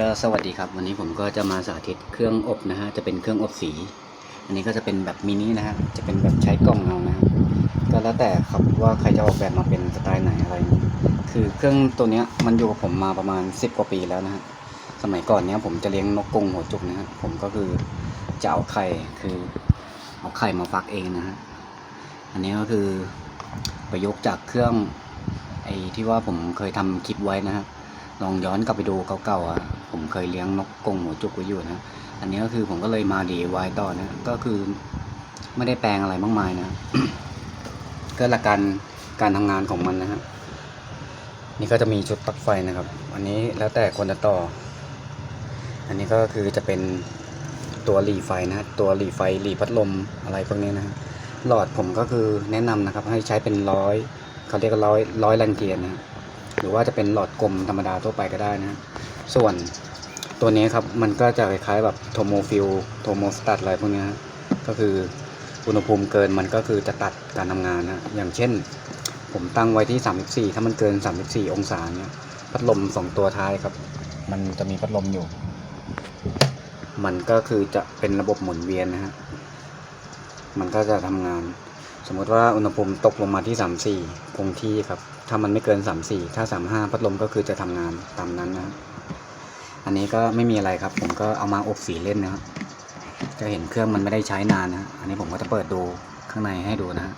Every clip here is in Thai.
ก็สวัสดีครับ วันนี้ผมก็จะมาสาธิตเครื่องอบนะฮะจะเป็นเครื่องอบสี อันนี้ก็จะเป็นแบบมินินะฮะจะเป็นแบบใช้กล่องเอานะฮะก็แล้วแต่ครับว่าใครจะออกแบบมาเป็นสไตล์ไหนอะไร คือเครื่องตัวเนี้ยมันอยู่กับผมมาประมาณ 10 กว่าปีแล้วนะฮะสมัยก่อนเนี้ยผมจะเลี้ยงนกกรงหัวจุกนะฮะผมก็คือจะเอาไข่คือเอาไข่มาฟักเองนะฮะอันนี้ก็คือประยุกต์จากเครื่องไอ้ที่ว่าผมเคยทำคลิปไว้นะฮะ ลองย้อนกลับไปดูเก่าๆอะผมเคยเลี้ยงนกกรงหัวจุกไว้อยู่นะ อันนี้ก็คือผมก็เลยมาดีไว้ต่อนะ ก็คือไม่ได้แปลงอะไรมากมายนะ ก็หลักการการทำงานของมันนะฮะ นี่ก็จะมีชุดปลั๊กไฟนะครับ อันนี้แล้วแต่คนจะต่อ อันนี้ก็คือจะเป็นตัวหลีไฟนะตัวหลีไฟหลีพัดลมอะไรพวกนี้นะฮะหลอดผมก็คือแนะนำนะครับ ให้ใช้เป็นร้อยเขาเรียกร้อยร้อยแรงเทียนนะฮะ หรือว่าจะเป็นหลอดกลมธรรมดาทั่วไปก็ได้นะ ส่วนตัวนี้ครับมันก็จะคล้ายๆแบบโทโมฟิลโทโมสตัตอะไรพวกนี้ก็คืออุณหภูมิเกินมันก็คือจะตัดการทำงานนะอย่างเช่น ผมตั้งไว้ที่ 34 ถ้ามันเกิน 34 องศาเนี่ยพัดลมสองตัวท้ายครับ มันจะมีพัดลมอยู่ มันก็คือจะเป็นระบบหมุนเวียนนะฮะมันก็จะทำงาน สมมติว่าอุณหภูมิตกลงมาที่ 34 คงที่ครับ ถ้ามันไม่เกิน 34 ถ้า 35 พัดลมก็คือจะทำงานตามนั้นนะครับอันนี้ก็ไม่มีอะไรครับ ผมก็เอามาอบสีเล่นนะครับจะเห็นเครื่องมันไม่ได้ใช้นานนะอันนี้ผมก็จะเปิดดูข้างในให้ดูนะ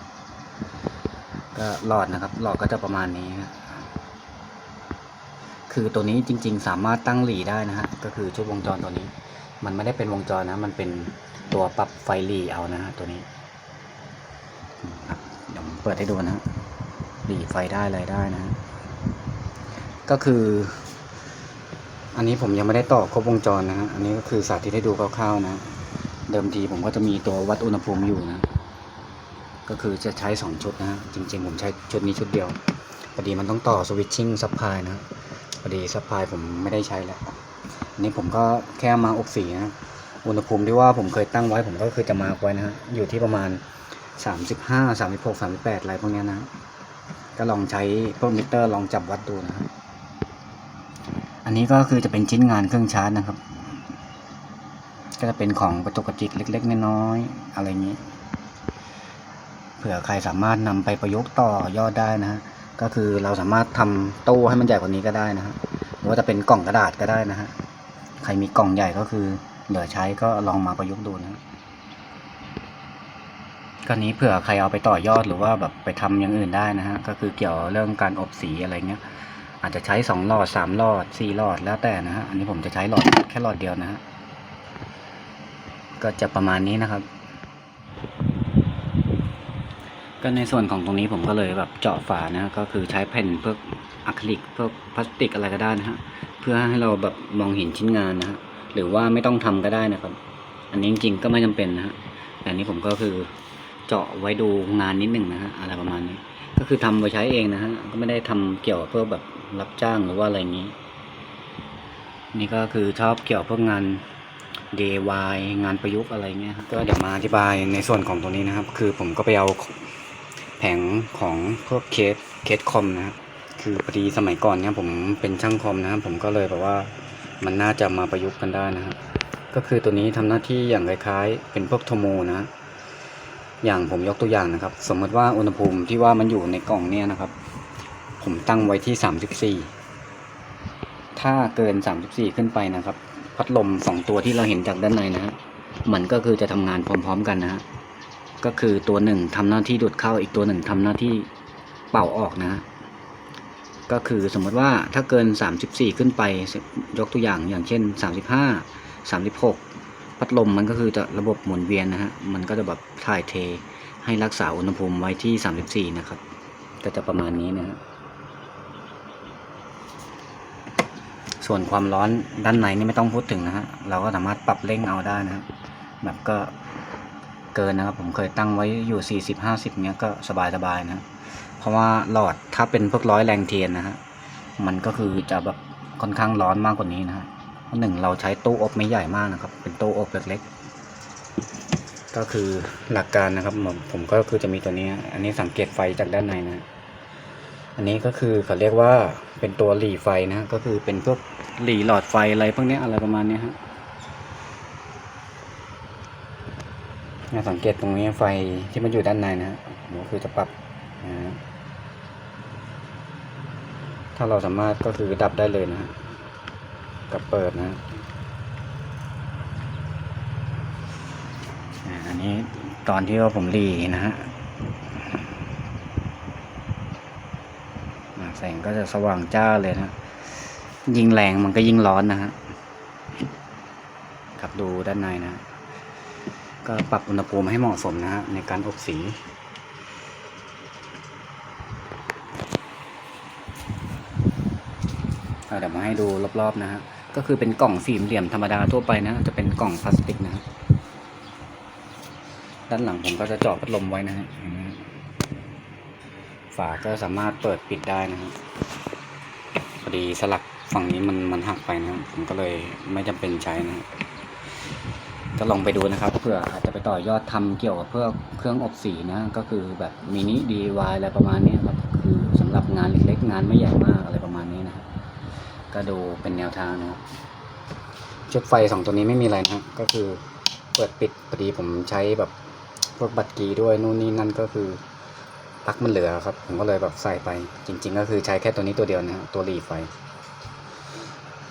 ก็หลอดนะครับหลอดก็จะประมาณนี้ฮะคือตัวนี้จริง ๆ สามารถตั้งหลีได้นะฮะก็คือชุดวงจรตัวนี้ มันไม่ได้เป็นวงจรนะ มันเป็นตัวปรับไฟหลีเอานะฮะตัวนี้อืมครับเดี๋ยวผมเปิดให้ดูนะฮะ หลีไฟได้อะไรได้นะ ก็คือ อันนี้ผมยังไม่ได้ต่อครบวงจรนะฮะอันนี้ก็คือสาธิตให้ดูคร่าวๆนะ เดิมทีผมก็จะมีตัววัดอุณหภูมิอยู่นะ ก็คือจะใช้สองชุดนะฮะจริง ๆ ผมใช้ชุดนี้ชุดเดียวพอดีมันต้องต่อสวิตชิ่งซัพพลายนะพอดีซัพพลายผมไม่ได้ใช้แล้วอันนี้ผมก็แค่มาอบสีนะอุณหภูมิที่ว่าผมเคยตั้งไว้ผมก็คือจะมาไว้นะฮะอยู่ที่ประมาณ 35 36 38อะไรพวกนี้นะ ก็ลองใช้พวกมิเตอร์ลองจับวัดดูนะครับอันนี้ก็คือจะเป็นชิ้นงานเครื่องชาร์จนะครับ ก็จะเป็นของกระจกกระจิกเล็ก ๆ น้อยๆอะไรอย่างนี้ เผื่อใครสามารถนำไปประยุกต์ต่อยอดได้นะฮะก็คือเราสามารถทำตู้ให้มันใหญ่กว่านี้ก็ได้นะฮะหรือว่าจะเป็นกล่องกระดาษก็ได้นะฮะใครมีกล่องใหญ่ก็คือเหลือใช้ก็ลองมาประยุกต์ดูนะ ก็นี้เผื่อใครเอาไปต่อยอดหรือว่าแบบไปทำอย่างอื่นได้นะฮะ ก็คือเกี่ยวเรื่องการอบสีอะไรเงี้ย อาจจะใช้สองหลอดสามหลอดสี่หลอดแล้วแต่นะฮะ อันนี้ผมจะใช้หลอดแค่หลอดเดียวนะฮะ ก็จะประมาณนี้นะครับ ก็ในส่วนของตรงนี้ผมก็เลยแบบเจาะฝานะ ก็คือใช้แผ่นพวกอะคริลิกพวกพลาสติกอะไรก็ได้นะฮะ เพื่อให้เราแบบมองเห็นชิ้นงานนะฮะ หรือว่าไม่ต้องทำก็ได้นะครับ อันนี้จริงๆก็ไม่จำเป็นนะฮะแต่อันนี้ผมก็คือ เจาะไว้ดูงานนิดหนึ่งนะฮะอะไรประมาณนี้ ก็คือทำไว้ใช้เองนะฮะก็ไม่ได้ทำเกี่ยวเพื่อแบบรับจ้างหรือว่าอะไรอย่างนี้ นี่ก็คือชอบเกี่ยวพวกงาน DIY งานประยุกต์อะไรเงี้ยครับก็เดี๋ยวมาอธิบายในส่วนของตรงนี้นะครับ คือผมก็ไปเอาแผงของพวกเคสเคสคอมนะครับคือพอดีสมัยก่อนเนี่ยผมเป็นช่างคอมนะครับผมก็เลยแบบว่ามันน่าจะมาประยุกต์กันได้นะครับก็คือตัวนี้ทำหน้าที่อย่างคล้ายๆ เป็นพวกโทโมนะ อย่างผมยกตัวอย่างนะครับ สมมติว่าอุณหภูมิที่ว่ามันอยู่ในกล่องเนี่ยนะครับ ผมตั้งไว้ที่ 34 ถ้าเกิน 34 ขึ้นไปนะครับ พัดลมสองตัวที่เราเห็นจากด้านในนะฮะมันก็คือจะทำงานพร้อม ๆ กันนะฮะก็คือตัวหนึ่งทำหน้าที่ดูดเข้าอีกตัวหนึ่งทำหน้าที่เป่าออกนะฮะก็คือสมมติว่าถ้าเกิน 34 ขึ้นไปยกตัวอย่างอย่างเช่น 35 36 พัดลมมันก็คือจะระบบหมุนเวียนนะฮะ มันก็จะแบบถ่ายเทให้รักษาอุณหภูมิไว้ที่ 34 นะครับ ก็จะประมาณนี้นะฮะ ส่วนความร้อนด้านในนี่ไม่ต้องพูดถึงนะฮะ เราก็สามารถปรับเร่งเอาได้นะฮะ แบบก็เกินนะครับ ผมเคยตั้งไว้อยู่ 40 50 เนี้ยก็สบายสบายๆนะ เพราะว่าหลอดถ้าเป็นพวกร้อยแรงเทียนนะฮะ มันก็คือจะแบบค่อนข้างร้อนมากกว่านี้นะฮะเพราะ หนึ่งเราใช้ตู้อบไม่ใหญ่มากนะครับ เป็นตู้อบเล็กๆ ก็คือหลักการนะครับผมผมก็คือจะมีตัวนี้ อันนี้สังเกตไฟจากด้านในนะ อันนี้ก็คือเขาเรียกว่าเป็นตัวหลีไฟนะ ก็คือเป็นพวกหลีหลอดไฟอะไรพวกนี้อะไรประมาณนี้ฮะน่าสังเกตตรงนี้ไฟที่มันอยู่ด้านในนะฮะก็คือจะปรับนะฮะถ้าเราสามารถก็คือดับได้เลยนะฮะ กับเปิดนะอันนี้ตอนที่ว่าผมหลีนะฮะแสงก็จะสว่างจ้าเลยนะ ยิงแรงมันก็ยิ่งร้อนนะฮะครับดูด้านในนะ ก็ปรับอุณหภูมิให้เหมาะสมนะฮะในการอบสีเดี๋ยวมาให้ดูรอบๆนะฮะ ก็คือเป็นกล่องสี่เหลี่ยมธรรมดาทั่วไปนะ จะเป็นกล่องพลาสติกนะด้านหลังผมก็จะเจาะพัดลมไว้นะฮะฝาก็สามารถเปิดปิดได้นะครับพอดีสลักฝั่งนี้มันมันหักไปนะ ผมก็เลยไม่จำเป็นใช้นะก็ลองไปดูนะครับเพื่ออาจจะไปต่อยอดทำเกี่ยวกับเพื่อเครื่องอบสีนะ ก็คือแบบมินิดีวายอะไรประมาณนี้ครับ คือสำหรับงานเล็กๆงานไม่ใหญ่มากอะไร ก็ดูเป็นแนวทางนะครับชุดไฟสองตัวนี้ไม่มีอะไรนะก็คือเปิดปิดพอดีผมใช้แบบพวกบัตรกีด้วยนู่นนี่นั่นก็คือปลั๊กมันเหลือครับ ผมก็เลยแบบใส่ไป จริง ๆ ก็คือใช้แค่ตัวนี้ตัวเดียวนะฮะตัวหลีไฟ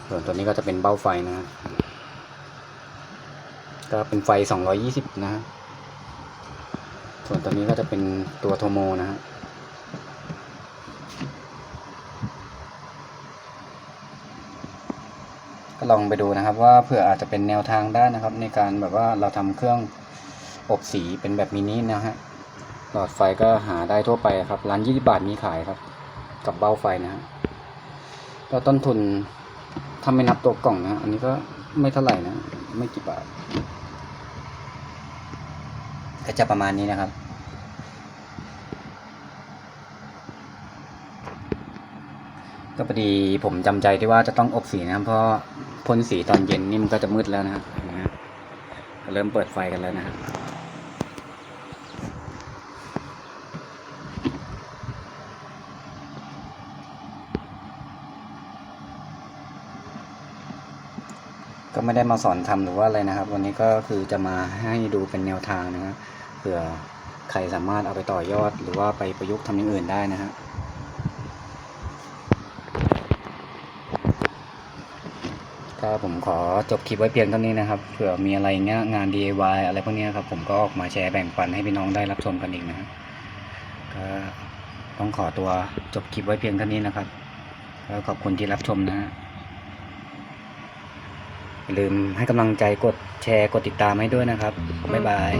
ส่วนตัวนี้ก็จะเป็นเบ้าไฟนะฮะก็เป็นไฟ 220นะฮะส่วนตัวนี้ก็จะเป็นตัวโทโมนะฮะ ก็ลองไปดูนะครับ ว่าเผื่ออาจจะเป็นแนวทางได้นะครับ ในการแบบว่าเราทำเครื่องอบสีเป็นแบบมินินะฮะหลอดไฟก็หาได้ทั่วไปครับร้านยี่สิบาทมีขายครับ กับเบ้าไฟนะฮะก็ต้นทุนถ้าไม่นับตัวกล่องนะอันนี้ก็ไม่เท่าไหร่นะ ไม่กี่บาท ก็จะประมาณนี้นะครับก็พอดีผมจำใจที่ว่าจะต้องอบสีนะครับเพราะ พ่นสีตอนเย็นนี่มันก็จะมืดแล้วนะฮะเริ่มเปิดไฟกันแล้วนะฮะก็ไม่ได้มาสอนทำหรือว่าอะไรนะครับ วันนี้ก็คือจะมาให้ดูเป็นแนวทางนะครับเผื่อใครสามารถเอาไปต่อยอดหรือว่าไปประยุกต์ทำอย่างอื่นได้นะฮะ ก็ผมขอจบคลิปไว้เพียงเท่านี้นะครับเผื่อมีอะไรเงี้ยงาน DIY อะไรพวกนี้ครับผมก็ออกมาแชร์แบ่งปันให้พี่น้องได้รับชมกันอีกนะก็ต้องขอตัวจบคลิปไว้เพียงเท่านี้นะครับก็ขอบคุณที่รับชมนะฮะอย่าลืมให้กำลังใจกดแชร์กดติดตามให้ด้วยนะครับบ๊ายบาย